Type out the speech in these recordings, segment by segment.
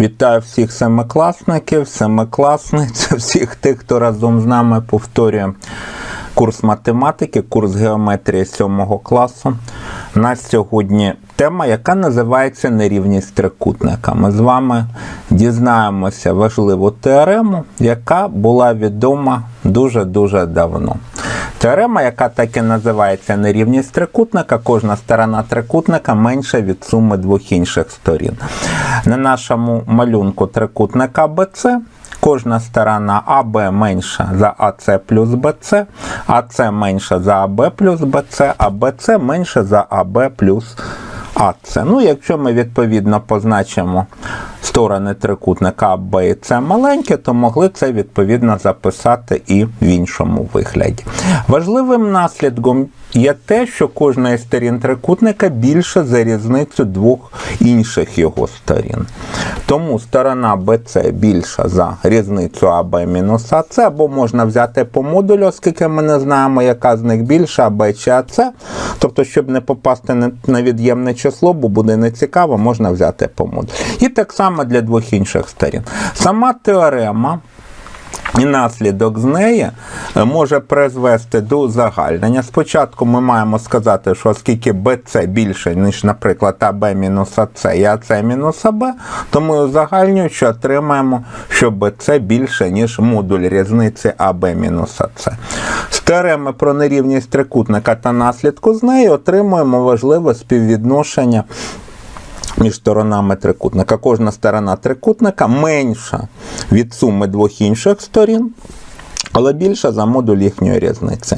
Вітаю всіх семикласників, семикласниць, всіх тих, хто разом з нами повторює курс математики, курс геометрії 7 класу. У нас сьогодні тема, яка називається нерівність трикутника. Ми з вами дізнаємося важливу теорему, яка була відома дуже-дуже давно. Теорема, яка так і називається нерівність трикутника, кожна сторона трикутника менша від суми двох інших сторін. На нашому малюнку трикутника BC кожна сторона АБ менша за АС плюс БЦ, АЦ менша за АБ плюс БЦ, а БЦ менше за АБ плюс АЦ. Ну, якщо ми відповідно позначимо сторони трикутника А, Б і С маленьке, то могли це відповідно записати і в іншому вигляді. Важливим наслідком є те, що кожна із сторін трикутника більша за різницю двох інших його сторін. Тому сторона BC більша за різницю АБ мінус АЦ, або можна взяти по модулю, оскільки ми не знаємо, яка з них більша, АБ чи АЦ. Тобто, щоб не попасти на від'ємне число, бо буде нецікаво, можна взяти по модулю. І так само для двох інших сторін. Сама теорема і наслідок з неї е, може призвести до узагальнення. Спочатку ми маємо сказати, що оскільки BC більше, ніж, наприклад, АБ мінус АЦ і АЦ мінус АБ, то ми узагальнюючи отримаємо, що BC більше, ніж модуль різниці АБ мінус АЦ. З теореми про нерівність трикутника та наслідку з неї отримуємо важливе співвідношення між сторонами трикутника. Кожна сторона трикутника менша від суми двох інших сторін. Але більша за модуль їхньої різниці.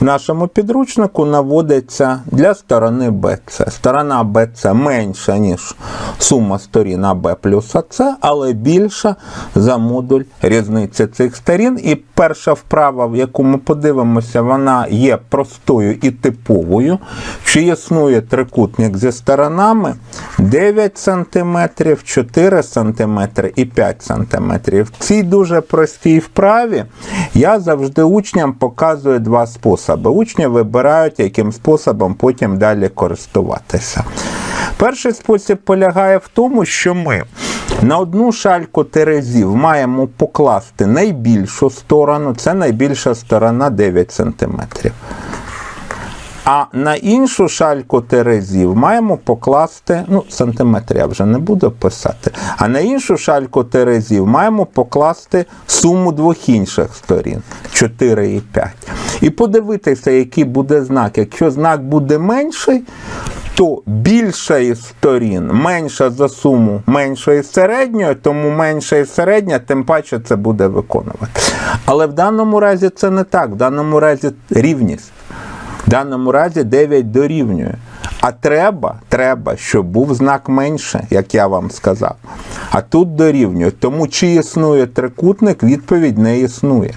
В нашому підручнику наводиться для сторони BC. Сторона BC менша, ніж сума сторін АБ плюс АЦ, але більша за модуль різниці цих сторін. І перша вправа, в яку ми подивимося, вона є простою і типовою. Чи існує трикутник зі сторонами 9 см, 4 см і 5 см. В цій дуже простій вправі я завжди учням показую два способи. Учні вибирають, яким способом потім далі користуватися. Перший спосіб полягає в тому, що ми на одну шальку терезів маємо покласти найбільшу сторону, це найбільша сторона 9 см. А на іншу шальку терезів маємо покласти, ну, сантиметри я вже не буду писати. А на іншу шальку терезів маємо покласти суму двох інших сторін 4 і 5. І подивитися, який буде знак. Якщо знак буде менший, то більша із сторін менша за суму меншої середньої, тому менша і середня, тим паче це буде виконувати. Але в даному разі це не так. В даному разі рівність. В даному разі 9 дорівнює. А треба, треба, щоб був знак менше, як я вам сказав. А тут дорівнює. Тому чи існує трикутник, відповідь не існує.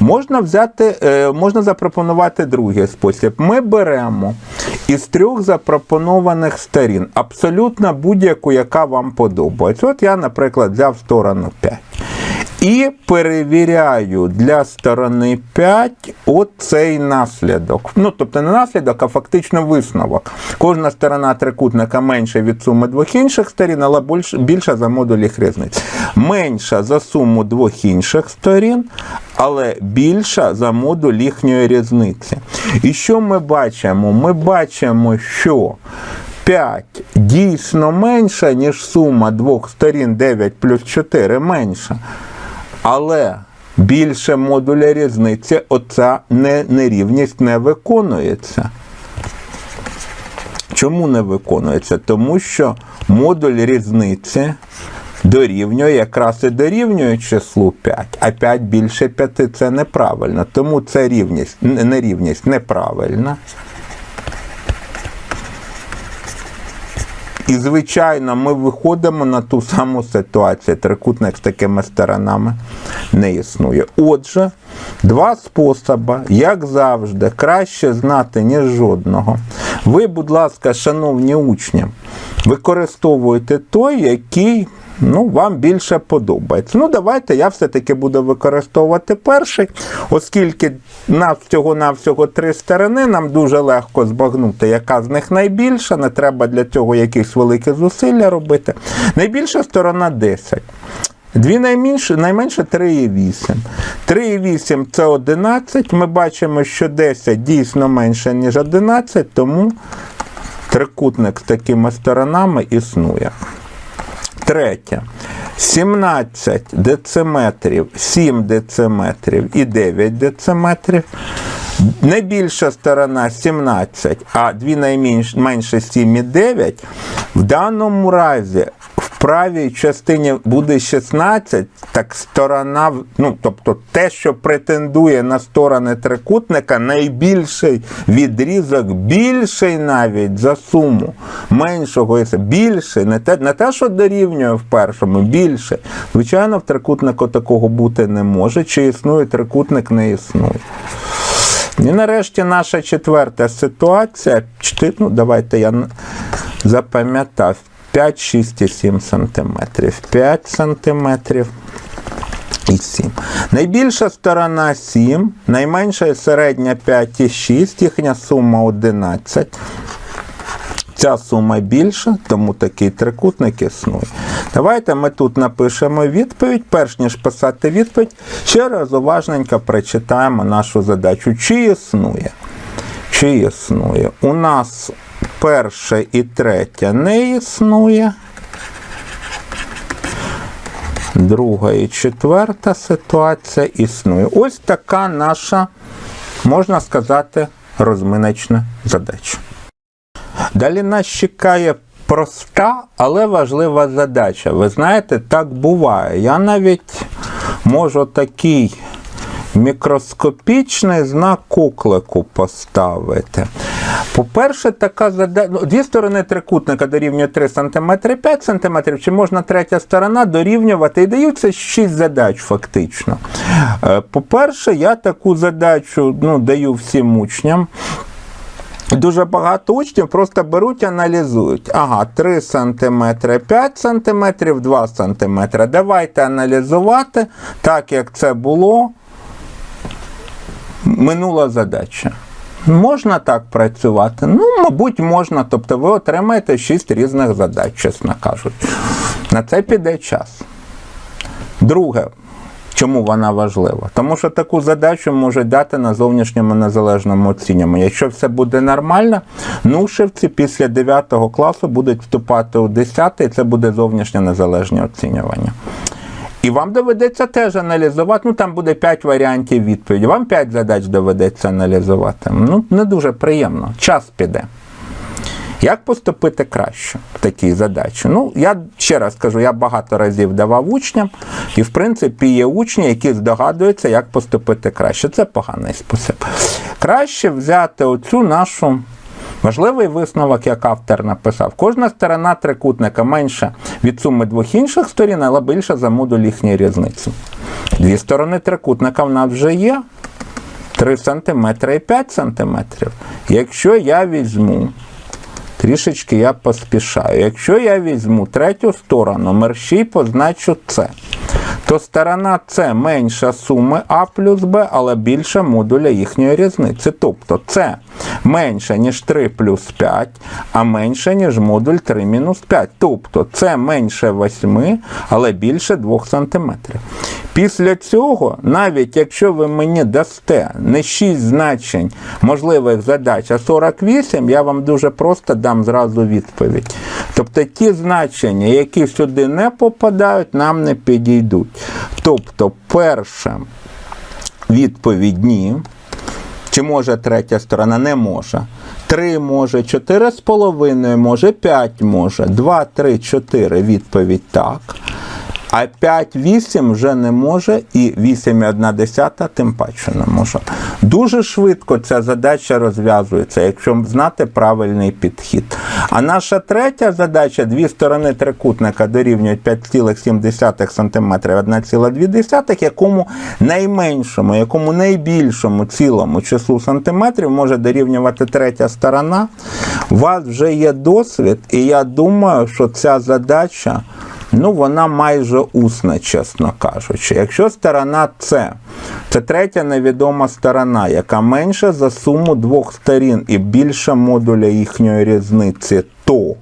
Можна взяти, е, можна запропонувати другий спосіб. Ми беремо із трьох запропонованих сторін абсолютно будь-яку, яка вам подобається. От я, наприклад, взяв сторону 5. І перевіряю для сторони 5 оцей наслідок. Ну, тобто не наслідок, а фактично висновок. Кожна сторона трикутника менша від суми двох інших сторін, але більш- більша за модуль їх різниць. Менша за суму двох інших сторін, але більша за модуль їхньої різниці. І що ми бачимо? Ми бачимо, що 5 дійсно менша, ніж сума двох сторін 9 плюс 4 менша. Але більше модуля різниці оця нерівність не виконується. Чому не виконується? Тому що модуль різниці дорівнює якраз і дорівнює числу 5, а 5 більше 5 це неправильно. Тому це рівність, нерівність неправильна. І, звичайно, ми виходимо на ту саму ситуацію. Трикутник з такими сторонами не існує. Отже, два способи, як завжди, краще знати, ніж жодного. Ви, будь ласка, шановні учні, використовуйте той, який Ну, вам більше подобається. Ну, давайте я все-таки буду використовувати перший, оскільки на всього-навсього три сторони, нам дуже легко збагнути, яка з них найбільша. Не треба для цього якісь великі зусилля робити. Найбільша сторона 10. Дві найменші, найменше 3,8. 3,8 це 11. Ми бачимо, що 10 дійсно менше, ніж 11, тому трикутник з такими сторонами існує. Третє. 17 дециметрів, 7 дециметрів і 9 дециметрів. Найбільша сторона 17, а дві найменше 7 і 9. В даному разі правій частині буде 16, так сторона, ну, тобто те, що претендує на сторони трикутника, найбільший відрізок, більший навіть за суму меншого, більший, не те, не те, що дорівнює в першому, більше. Звичайно, в трикутнику такого бути не може. Чи існує трикутник, не існує. І нарешті наша четверта ситуація. Ну, давайте я запам'ятав. 5, 6 і 7 сантиметрів. 5 сантиметрів і 7. Найбільша сторона 7, найменша і середня 5 і 6, їхня сума 11. Ця сума більша, тому такий трикутник існує. Давайте ми тут напишемо відповідь. Перш ніж писати відповідь, ще раз уважненько прочитаємо нашу задачу. Чи існує? Чи існує? У нас перше і третє не існує. Друга і четверта ситуація існує. Ось така наша, можна сказати, розминочна задача. Далі нас чекає проста, але важлива задача. Ви знаєте, так буває. Я навіть можу такий мікроскопічний знак куклику поставити. По-перше, така задача. Ну, дві сторони трикутника дорівнює 3 см 5 см, чи можна третя сторона дорівнювати і даються 6 задач фактично. Е, По-перше, я таку задачу ну, даю всім учням. Дуже багато учнів просто беруть, аналізують. Ага, 3 см, 5 см, 2 см. Давайте аналізувати так, як це було. Минула задача. Можна так працювати? Ну, мабуть, можна. Тобто ви отримаєте 6 різних задач, чесно кажучи. На це піде час. Друге, Чому вона важлива? Тому що таку задачу можуть дати на зовнішньому незалежному оцінюванні. Якщо все буде нормально, нушевці після 9 класу будуть вступати у 10 і це буде зовнішнє незалежне оцінювання. І вам доведеться теж аналізувати. Ну там буде 5 варіантів відповіді. Вам 5 задач доведеться аналізувати. Ну, не дуже приємно. Час піде. Як поступити краще в такій задачі? Ну, я ще раз кажу, я багато разів давав учням, і в принципі є учні, які здогадуються, як поступити краще. Це поганий спосіб. Краще взяти оцю нашу. Важливий висновок, як автор написав, кожна сторона трикутника менша від суми двох інших сторін, але більша за модуль їхньої різниці. Дві сторони трикутника в нас вже є. 3 см і 5 см. Якщо я візьму Трішечки я поспішаю. Якщо я візьму третю сторону, мерщій позначу С, то сторона С менша суми А плюс Б, але більша модуля їхньої різниці. Тобто С менше, ніж 3 плюс 5, а менше, ніж модуль 3 мінус 5. Тобто С менше 8, але більше 2 см. Після цього, навіть якщо ви мені дасте не 6 значень можливих задач, а 48, я вам дуже просто дам зразу відповідь. Тобто ті значення, які сюди не попадають, нам не підійдуть. Тобто, перше, відповідь ні. Чи може третя сторона? Не може. 3 може, 4,5 може, 5 може, 2, 3, 4 відповідь так. А 5, 8 вже не може, і 8,1 тим паче не може. Дуже швидко ця задача розв'язується, якщо знати правильний підхід. А наша третя задача: дві сторони трикутника дорівнюють 5,7 см, 1,2, якому найменшому, якому найбільшому цілому числу сантиметрів може дорівнювати третя сторона. У вас вже є досвід, і я думаю, що ця задача ну вона майже усна, чесно кажучи. Якщо сторона С, це третя невідома сторона, яка менша за суму двох сторін і більше модуля їхньої різниці, то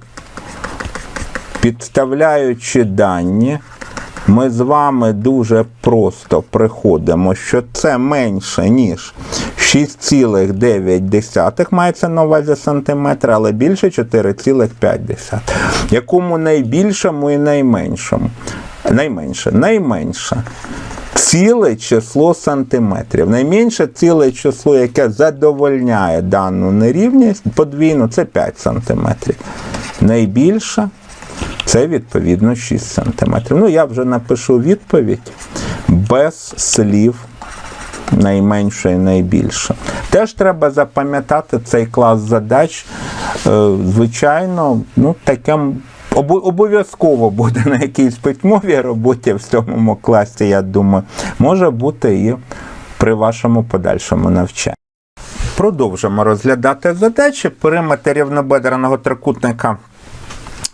підставляючи дані, ми з вами дуже просто приходимо, що це менше, ніж 6,9 мається на увазі сантиметра, але більше 4,5. Якому найбільшому і найменшому. Найменше, найменше. Ціле число сантиметрів. Найменше ціле число, яке задовольняє дану нерівність подвійну, це 5 сантиметрів. Найбільше це відповідно 6 см. Ну, я вже напишу відповідь без слів найменше і найбільше. Теж треба запам'ятати цей клас задач. Е, Звичайно, ну, таке обов'язково буде на якійсь письмовій роботі в сьомому класі, я думаю, може бути і при вашому подальшому навчанні. Продовжимо розглядати задачі. Периметр рівнобедреного трикутника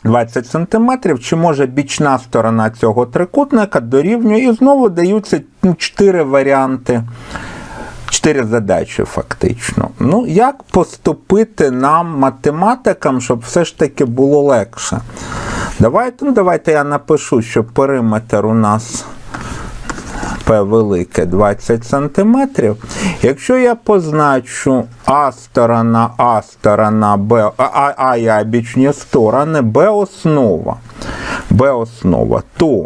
20 см, чи може бічна сторона цього трикутника дорівнює, і знову даються ну, 4 варіанти, 4 задачі фактично. Ну, як поступити нам, математикам, щоб все ж таки було легше? Давайте, ну, давайте я напишу, що периметр у нас П велике 20 см. Якщо я позначу А сторона, А сторона, Б, А, А, бічні сторони, Б основа, Б основа, то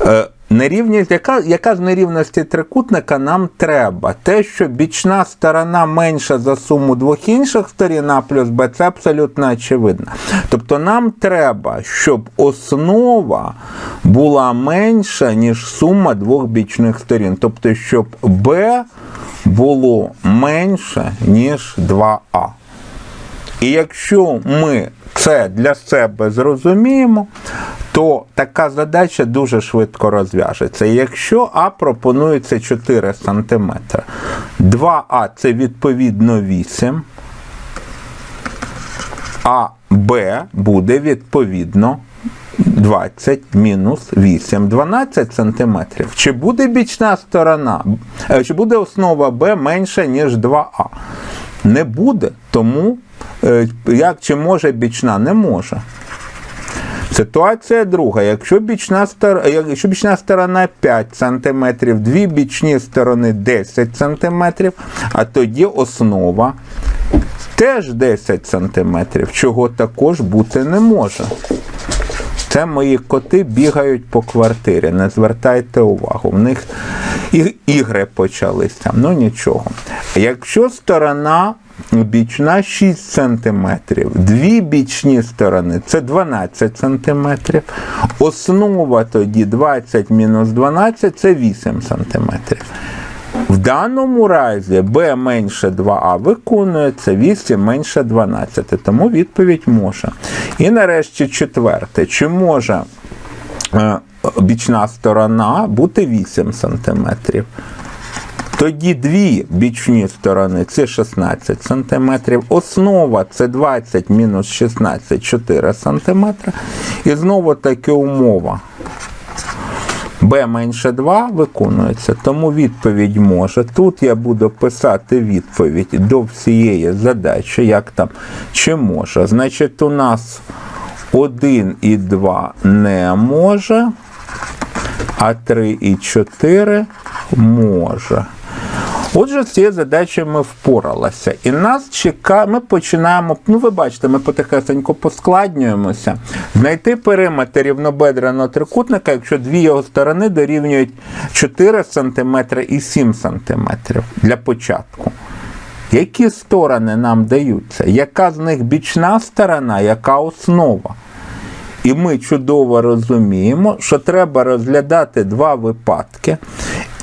е, нерівність, яка, яка з нерівності трикутника нам треба? Те, що бічна сторона менша за суму двох інших сторін А плюс Б, це абсолютно очевидно. Тобто нам треба, щоб основа була менша, ніж сума двох бічних сторін. Тобто, щоб Б було менше, ніж 2А. І якщо ми це для себе зрозуміємо, то така задача дуже швидко розв'яжеться. Якщо А пропонується 4 см, 2А це відповідно 8, а Б буде відповідно 20 мінус 8, 12 сантиметрів. Чи буде бічна сторона, е, чи буде основа Б менша, ніж 2А? Не буде. Тому як чи може бічна? Не може. Ситуація друга. Якщо бічна, якщо бічна сторона 5 см, дві бічні сторони 10 см, а тоді основа теж 10 см, чого також бути не може. Це мої коти бігають по квартирі. Не звертайте увагу. В них ігри почалися. Ну нічого. Якщо сторона бічна 6 см, дві бічні сторони це 12 см. Основа тоді 20 мінус 12 це 8 см. В даному разі b менше 2а виконується 8 менше 12, тому відповідь може. І нарешті четверте, чи може е, бічна сторона бути 8 см? Тоді дві бічні сторони це 16 см, основа це 20 мінус 16 4 см. І знову таки умова. b менше 2 виконується, тому відповідь може. Тут я буду писати відповідь до всієї задачі, як там, чи може. Значить, у нас 1 і 2 не може, а 3 і 4 може. Отже, з цією задачею ми впоралися. І нас чекає, ми починаємо, ну ви бачите, ми потихесенько поскладнюємося. Знайти периметр рівнобедреного трикутника, якщо дві його сторони дорівнюють 4 см і 7 см для початку. Які сторони нам даються? Яка з них бічна сторона, яка основа? І ми чудово розуміємо, що треба розглядати два випадки,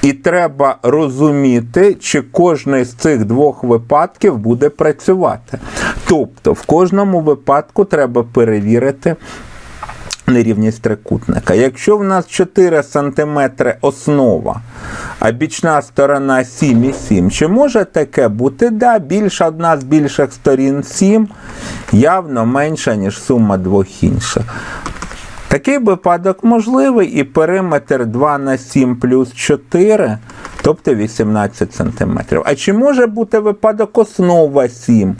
і треба розуміти, чи кожний з цих двох випадків буде працювати. Тобто, в кожному випадку треба перевірити нерівність трикутника. Якщо в нас 4 см основа, а бічна сторона 7,7, чи може таке бути? Да, більша одна з більших сторін 7 явно менша, ніж сума двох інших. Такий випадок можливий і периметр 2 на 7 плюс 4, тобто 18 см. А чи може бути випадок основа 7,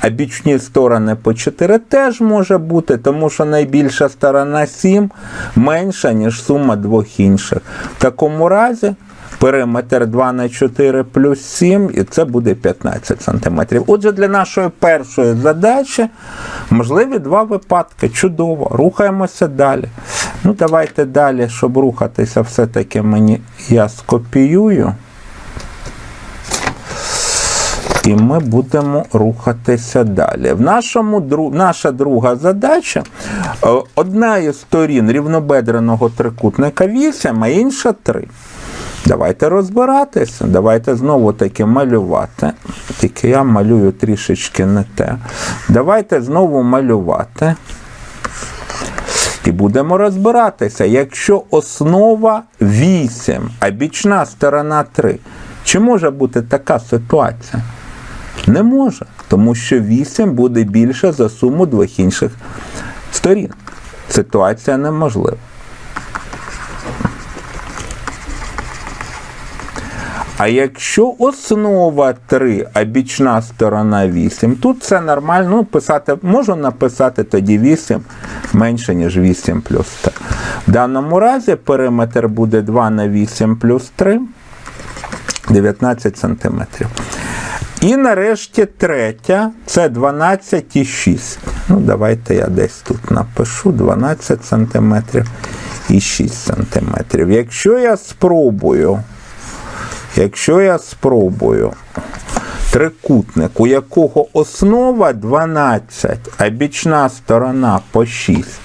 а бічні сторони по 4 теж може бути, тому що найбільша сторона 7 менша, ніж сума двох інших. В такому разі периметр 2 на 4 плюс 7, і це буде 15 см. Отже, для нашої першої задачі можливі два випадки. Чудово. Рухаємося далі. Ну, давайте далі, щоб рухатися, все-таки мені я скопіюю. І ми будемо рухатися далі. В нашому дру- наша друга задача е, одна із сторін рівнобедреного трикутника 8, а інша 3. Давайте розбиратися. Давайте знову таки малювати. Тільки я малюю трішечки не те. Давайте знову малювати. І будемо розбиратися, якщо основа 8, а бічна сторона 3, чи може бути така ситуація? Не може, тому що 8 буде більше за суму двох інших сторін. Ситуація неможлива. А якщо основа 3, а бічна сторона 8, тут це нормально. Ну, писати, можу написати тоді 8 менше, ніж 8 плюс 3. В даному разі периметр буде 2 на 8 плюс 3, 19 сантиметрів. І нарешті третя це 12,6. Ну, давайте я десь тут напишу 12 сантиметрів і 6 сантиметрів. Якщо я спробую, якщо я спробую трикутник, у якого основа 12, а бічна сторона по 6,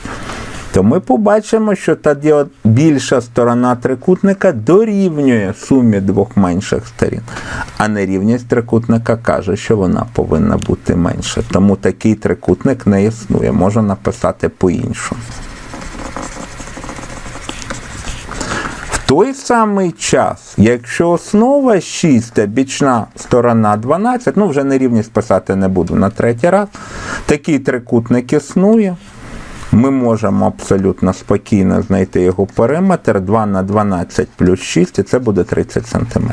то ми побачимо, що от більша сторона трикутника дорівнює сумі двох менших сторін. А нерівність трикутника каже, що вона повинна бути менша. Тому такий трикутник не існує. Можу написати по-іншому. Той самий час, якщо основа 6, а бічна сторона 12, ну вже нерівність писати не буду на третій раз, такий трикутник існує. Ми можемо абсолютно спокійно знайти його периметр 2 на 12 плюс 6, і це буде 30 см.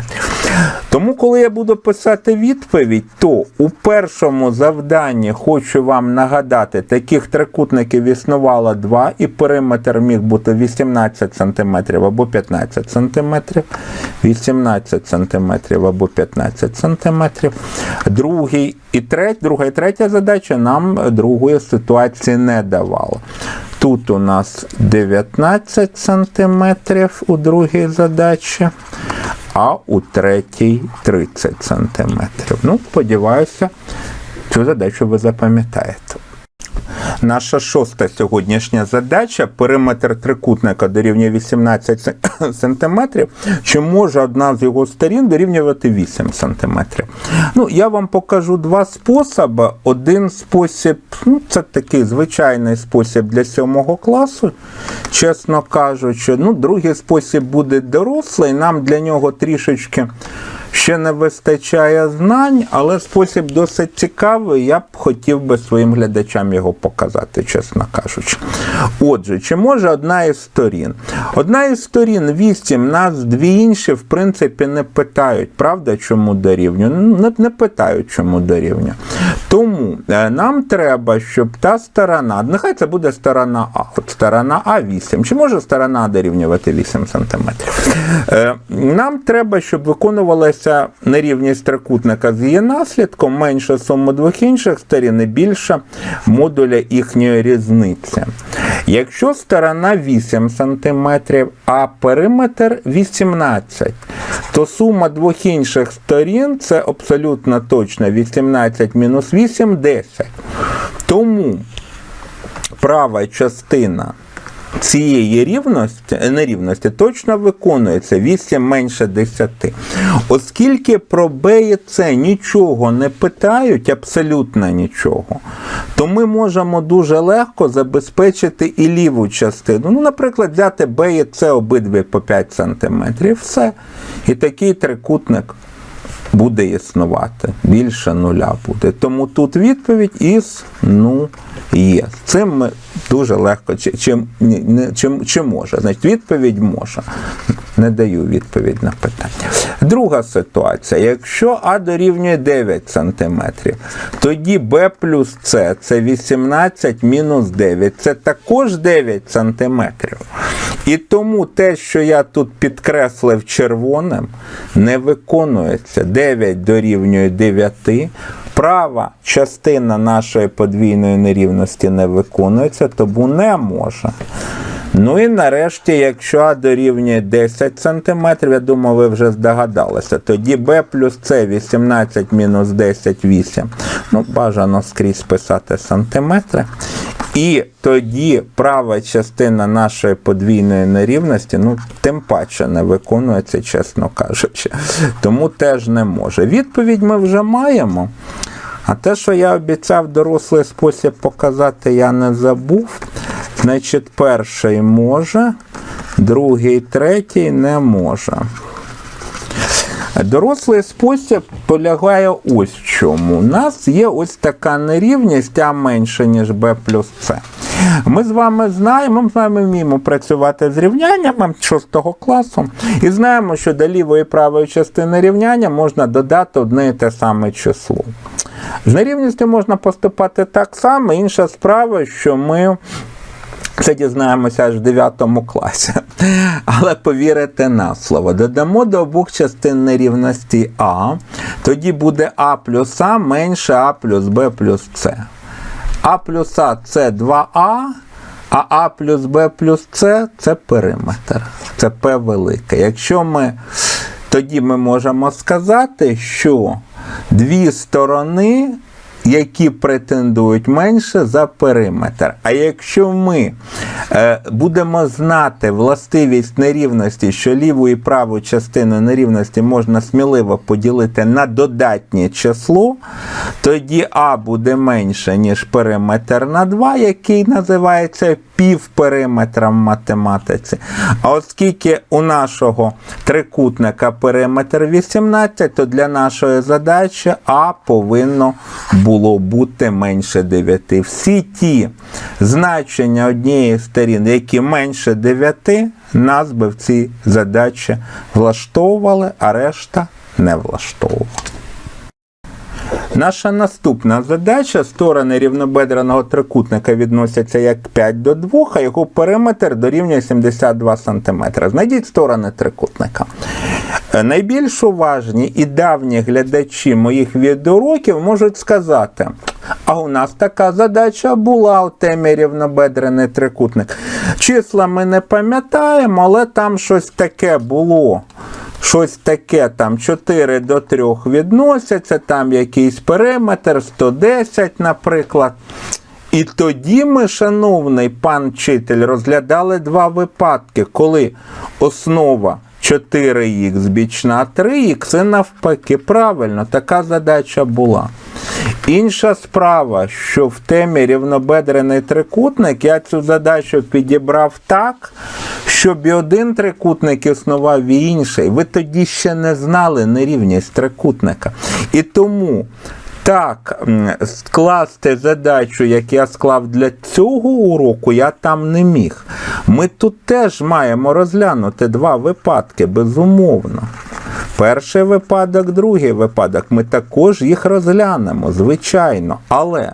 Тому, коли я буду писати відповідь, то у першому завданні хочу вам нагадати, таких трикутників існувало два, і периметр міг бути 18 см або 15 см, 18 см або 15 см. Другий і треть, друга і третя задача нам другої ситуації не давала. Тут у нас 19 см у другій задачі, а у третій 30 см. Ну, сподіваюся, цю задачу ви запам'ятаєте. Наша шоста сьогоднішня задача периметр трикутника дорівнює 18 см. Чи може одна з його сторін дорівнювати 8 см? Ну, я вам покажу два способи. Один спосіб, ну, це такий звичайний спосіб для сьомого класу, чесно кажучи. Ну, другий спосіб буде дорослий. Нам для нього трішечки ще не вистачає знань, але спосіб досить цікавий. Я б хотів би своїм глядачам його показати, чесно кажучи. Отже, чи може одна із сторін? Одна із сторін 8, нас дві інші, в принципі, не питають, правда, чому дорівнює? Не, не питають, чому дорівнює. Тому е, нам треба, щоб та сторона, нехай це буде сторона А, от сторона А 8. Чи може сторона дорівнювати 8 см? Е, Нам треба, щоб виконувалася нерівність трикутника з її наслідком, менша сума двох інших сторін і більша модуля їхньої різниці. Якщо сторона 8 см, а периметр 18, то сума двох інших сторін це абсолютно точно 18 мінус 8 10. Тому права частина цієї рівності, нерівності точно виконується 8 менше 10. Оскільки про Б і С нічого не питають, абсолютно нічого, то ми можемо дуже легко забезпечити і ліву частину. Ну, наприклад, взяти Б і С обидві по 5 см, все. І такий трикутник буде існувати. Більше нуля буде. Тому тут відповідь із ну є. Цим ми дуже легко чи, чи, чи, чи може. Значить, відповідь може. Не даю відповідь на питання. Друга ситуація. Якщо А дорівнює 9 см, тоді Б плюс С це 18 мінус 9. Це також 9 см. І тому те, що я тут підкреслив червоним, не виконується. 9 дорівнює 9. Права частина нашої подвійної нерівності не виконується, тому не може. Ну і нарешті, якщо А дорівнює 10 см, я думаю, ви вже здогадалися, тоді b плюс С 18 мінус 10 8. Ну, бажано скрізь писати сантиметри. І тоді права частина нашої подвійної нерівності, ну, тим паче не виконується, чесно кажучи. Тому теж не може. Відповідь ми вже маємо. А те, що я обіцяв дорослий спосіб показати, я не забув. Значить, перший може, другий, третій не може. Дорослий спосіб полягає ось в чому. У нас є ось така нерівність, а менше, ніж b плюс c. Ми з вами знаємо, ми з вами вміємо працювати з рівняннями 6 класу і знаємо, що до лівої і правої частини рівняння можна додати одне і те саме число. З нерівністю можна поступати так само. Інша справа, що ми це дізнаємося аж в 9 класі. Але повірите на слово. Додамо до обох частин нерівності А, тоді буде А плюс А менше А плюс Б плюс С. А плюс А це 2А, а А плюс Б плюс С це периметр. Це П велике. Якщо ми тоді ми можемо сказати, що дві сторони які претендують менше за периметр. А якщо ми е, будемо знати властивість нерівності, що ліву і праву частину нерівності можна сміливо поділити на додатнє число, тоді А буде менше, ніж периметр на 2, який називається півпериметром в математиці. А оскільки у нашого трикутника периметр 18, то для нашої задачі А повинно було бути менше 9. Всі ті значення однієї сторін, які менше 9, нас би в цій задачі влаштовували, а решта не влаштовували. Наша наступна задача сторони рівнобедреного трикутника відносяться як 5 до 2, а його периметр дорівнює 72 см. Знайдіть сторони трикутника. Е, Найбільш уважні і давні глядачі моїх відеоуроків можуть сказати, а у нас така задача була у темі рівнобедрений трикутник. Числа ми не пам'ятаємо, але там щось таке було щось таке, там 4 до 3 відносяться, там якийсь периметр, 110, наприклад. І тоді ми, шановний пан вчитель, розглядали два випадки, коли основа 4х бічна 3х і навпаки. Правильно, така задача була. Інша справа, що в темі рівнобедрений трикутник я цю задачу підібрав так, щоб і один трикутник існував і інший. Ви тоді ще не знали нерівність трикутника. І тому так скласти задачу, як я склав для цього уроку, я там не міг. Ми тут теж маємо розглянути два випадки, безумовно. Перший випадок, другий випадок. Ми також їх розглянемо, звичайно. Але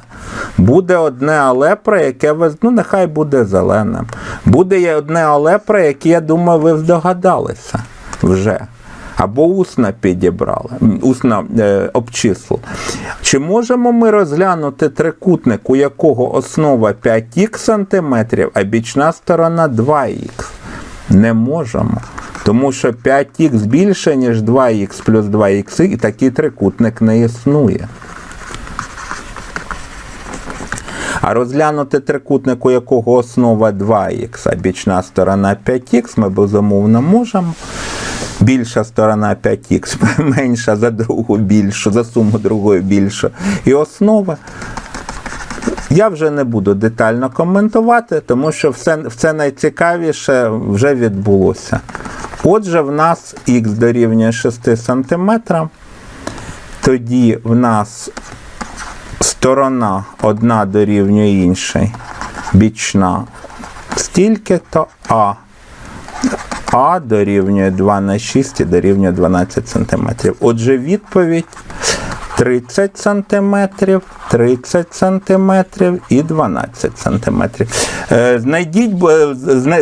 буде одне але, про яке ви, ну нехай буде зеленим. Буде одне але, про яке, я думаю, ви здогадалися вже. Або усно підібрали, усно е, обчислили. Чи можемо ми розглянути трикутник, у якого основа 5х см, а бічна сторона 2х? Не можемо. Тому що 5х більше, ніж 2х плюс 2х, і такий трикутник не існує. А розглянути трикутник, у якого основа 2х, а бічна сторона 5х, ми безумовно можемо. Більша сторона 5х менша за другу більшу, за суму другої більшу. І основа. Я вже не буду детально коментувати, тому що все, все найцікавіше вже відбулося. Отже, в нас х дорівнює 6 см. Тоді в нас сторона одна дорівнює іншій, бічна стільки-то, а а дорівнює 2 на 6 і дорівнює 12 см. Отже, відповідь 30 см, 30 см і 12 см. Е, Знайдіть,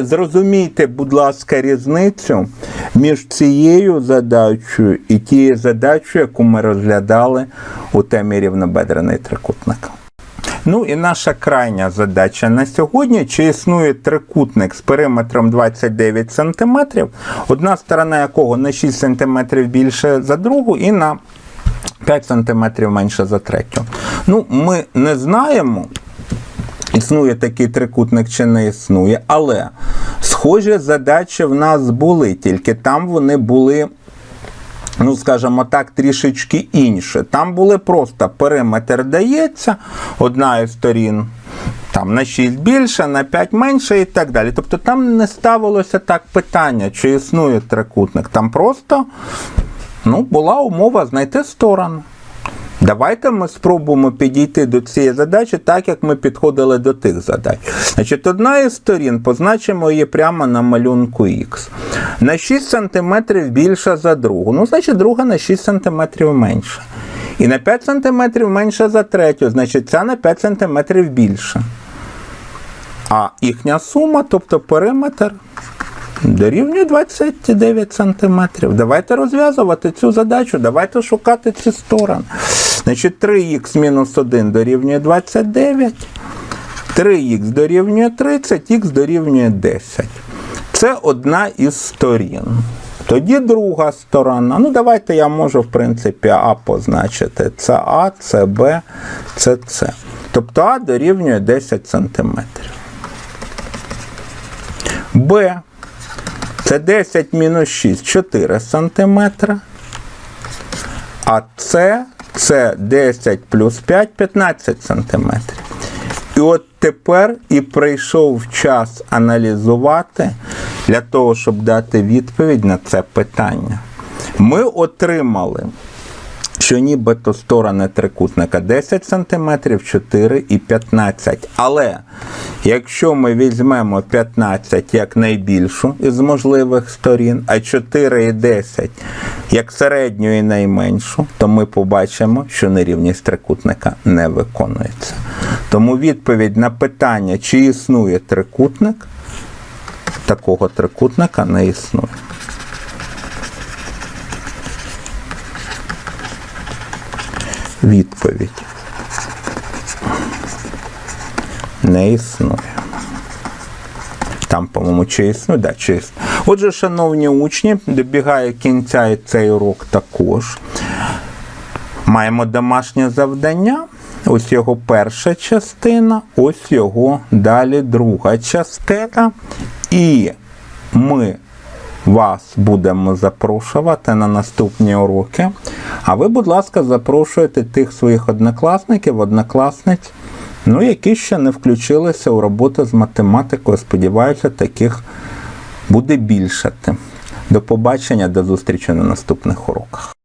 зрозумійте, будь ласка, різницю між цією задачею і тією задачею, яку ми розглядали у темі рівнобедрений трикутник. Ну і наша крайня задача на сьогодні: чи існує трикутник з периметром 29 см, одна сторона якого на 6 см більше за другу, і на 5 см менше за третю. Ну, ми не знаємо. Існує такий трикутник чи не існує, але схожі задачі в нас були, тільки там вони були ну, скажімо так, трішечки інше. Там були просто периметр дається, одна із сторін там на 6 більше, на 5 менше і так далі. Тобто там не ставилося так питання, чи існує трикутник. Там просто ну, була умова знайти сторону. Давайте ми спробуємо підійти до цієї задачі так, як ми підходили до тих задач. Значить, одна із сторін позначимо її прямо на малюнку Х. На 6 см більша за другу. Ну, значить, друга на 6 см менша. І на 5 см менша за третю, значить, ця на 5 см більша. А їхня сума, тобто периметр, дорівнює 29 см. Давайте розв'язувати цю задачу, давайте шукати ці сторони. Значить, 3х мінус 1 дорівнює 29, 3х дорівнює 30, х дорівнює 10. Це одна із сторін. Тоді друга сторона. Ну, давайте я можу, в принципі, А позначити. Це А, це Б, це С. Тобто А дорівнює 10 см. Б. Це 10 мінус 6, 4 см. А С це 10 плюс 5, 15 см. І от тепер і прийшов час аналізувати для того, щоб дати відповідь на це питання. Ми отримали, що нібито сторони трикутника 10 см, 4 і 15. Але якщо ми візьмемо 15 як найбільшу із можливих сторін, а 4 і 10 як середню і найменшу, то ми побачимо, що нерівність трикутника не виконується. Тому відповідь на питання, чи існує трикутник, такого трикутника не існує. Відповідь. Не існує. Там, по-моєму, чи існує? Да, чи існує. Отже, шановні учні, добігає кінця і цей урок також. Маємо домашнє завдання. Ось його перша частина, ось його далі друга частина. І ми вас будемо запрошувати на наступні уроки. А ви, будь ласка, запрошуєте тих своїх однокласників, однокласниць, ну, які ще не включилися у роботу з математикою. Сподіваюся, таких буде більшати. До побачення, до зустрічі на наступних уроках.